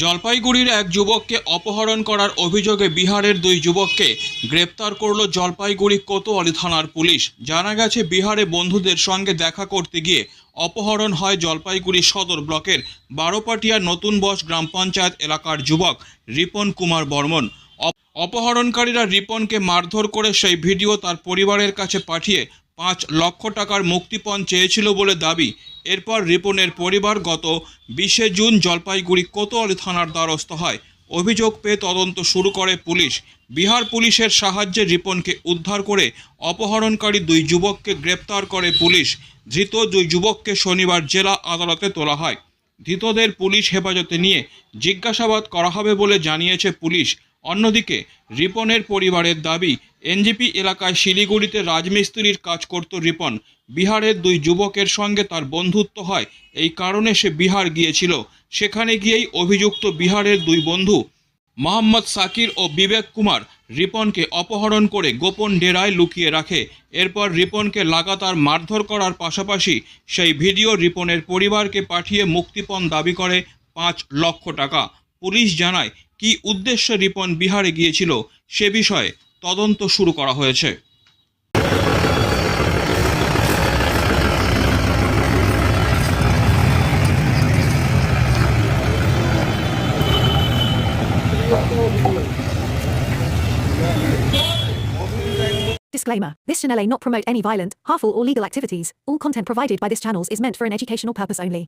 জলপাইগুড়ির এক যুবককে অপহরণ করার অভিযোগে বিহারের দুই যুবককে গ্রেপ্তার করল জলপাইগুড়ি কোতোয়ালি থানার পুলিশ। জানা গেছে, বিহারে বন্ধুদের সঙ্গে দেখা করতে গিয়ে অপহরণ হয় জলপাইগুড়ি সদর ব্লকের বারোপাটিয়া নতুন বস গ্রাম পঞ্চায়েত এলাকার যুবক রিপন কুমার বর্মন। অপহরণকারীরা রিপনকে মারধর করে সেই ভিডিও তার পরিবারের কাছে পাঠিয়ে পাঁচ লক্ষ টাকার মুক্তিপণ চেয়েছিল বলে দাবি। এরপর রিপনের পরিবার গত বিশে জুন জলপাইগুড়ি কোতোয়ালি থানার দ্বারস্থ হয়। অভিযোগ পেয়ে তদন্ত শুরু করে পুলিশ। বিহার পুলিশের সাহায্যে রিপনকে উদ্ধার করে অপহরণকারী দুই যুবককে গ্রেপ্তার করে পুলিশ। ধৃত দুই যুবককে শনিবার জেলা আদালতে তোলা হয়। ধৃতদের পুলিশ হেফাজতে নিয়ে জিজ্ঞাসাবাদ করা হবে বলে জানিয়েছে পুলিশ। অন্যদিকে, রিপনের পরিবারের দাবি, এনজিপি এলাকায় শিলিগুড়িতে রাজমিস্ত্রির কাজ করত রিপন। বিহারের দুই যুবকের সঙ্গে তার বন্ধুত্ব হয়, এই কারণে সে বিহার গিয়েছিল। সেখানে গিয়েই অভিযুক্ত বিহারের দুই বন্ধু, মোহাম্মদ সাকির ও বিবেক কুমার, রিপনকে অপহরণ করে গোপন ডেরায় লুকিয়ে রাখে। এরপর রিপনকে লাগাতার মারধর করার পাশাপাশি সেই ভিডিও রিপনের পরিবারকে পাঠিয়ে মুক্তিপণ দাবি করে পাঁচ লক্ষ টাকা। পুলিশ জানায় কি উদ্দেশ্যে রিপন বিহারে গিয়েছিল সে বিষয়ে তদন্ত শুরু করা হয়েছে Disclaimer This channel may not promote any violent, harmful, or legal activities. All content provided by this channel is meant for an educational purpose only.